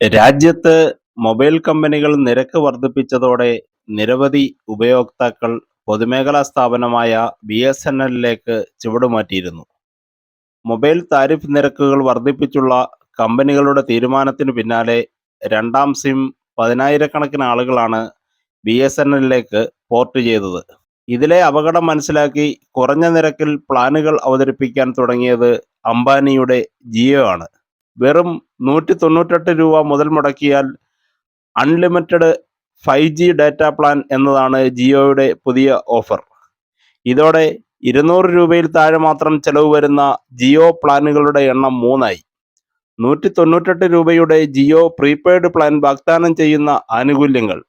രാജ്യത്ത് മൊബൈൽ കമ്പനികൾ നിരക്ക് വർദ്ധിപ്പിച്ചതോടെ നിരവധി ഉപയോക്താക്കൾ പൊതുമേഖലാ സ്ഥാപനമായ ബി എസ് എൻ എല്ലിലേക്ക് ചുവടുമാറ്റിയിരുന്നു. മൊബൈൽ താരിഫ് നിരക്കുകൾ വർദ്ധിപ്പിച്ചുള്ള കമ്പനികളുടെ തീരുമാനത്തിന് പിന്നാലെ രണ്ടാം സിം പതിനായിരക്കണക്കിന് ആളുകളാണ് ബി എസ് എൻ എല്ലിലേക്ക് പോർട്ട് ചെയ്തത്. ഇതിലെ അപകടം മനസ്സിലാക്കി കുറഞ്ഞ നിരക്കിൽ പ്ലാനുകൾ അവതരിപ്പിക്കാൻ തുടങ്ങിയത് അംബാനിയുടെ ജിയോ ആണ്. വെറും നൂറ്റി തൊണ്ണൂറ്റെട്ട് രൂപ മുതൽ മുടക്കിയാൽ unlimited five G data plan എന്നതാണ് ജിയോയുടെ പുതിയ ഓഫർ. ഇതോടെ ഇരുന്നൂറ് രൂപയിൽ താഴെ മാത്രം ചെലവ് വരുന്ന ജിയോ പ്ലാനുകളുടെ എണ്ണം മൂന്നായി. നൂറ്റി തൊണ്ണൂറ്റെട്ട് രൂപയുടെ ജിയോ പ്രീപെയ്ഡ് പ്ലാൻ വാഗ്ദാനം ചെയ്യുന്ന ആനുകൂല്യങ്ങൾ.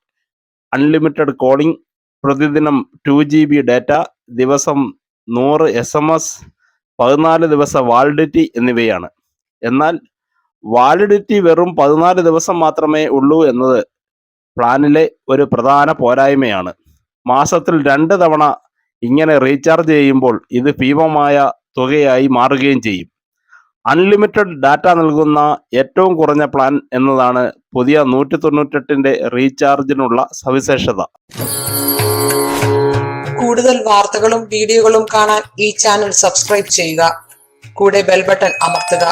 അൺലിമിറ്റഡ് കോളിംഗ് പ്രതിദിനം ടു ജി ബി ഡാറ്റ ദിവസം നൂറ് എസ് എം എസ് പതിനാല് ദിവസ വാലിഡിറ്റി എന്നിവയാണ്. എന്നാൽ വാലിഡിറ്റി വെറും പതിനാല് ദിവസം മാത്രമേ ഉള്ളൂ എന്നത് പ്ലാനിലെ ഒരു പ്രധാന പോരായ്മയാണ്. മാസത്തിൽ രണ്ട് തവണ ഇങ്ങനെ റീചാർജ് ചെയ്യുമ്പോൾ ഇത് ഭീമമായ തുകയായി മാറുകയും ചെയ്യും. അൺലിമിറ്റഡ് ഡാറ്റ നൽകുന്ന ഏറ്റവും കുറഞ്ഞ പ്ലാൻ എന്നതാണ് പുതിയ നൂറ്റി തൊണ്ണൂറ്റെട്ടിന്റെ റീചാർജിനുള്ള സവിശേഷത. കൂടുതൽ വാർത്തകളും വീഡിയോകളും കാണാൻ ഈ ചാനൽ സബ്സ്ക്രൈബ് ചെയ്യുക. കൂടെ ബെൽബട്ടൺ അമർത്തുക.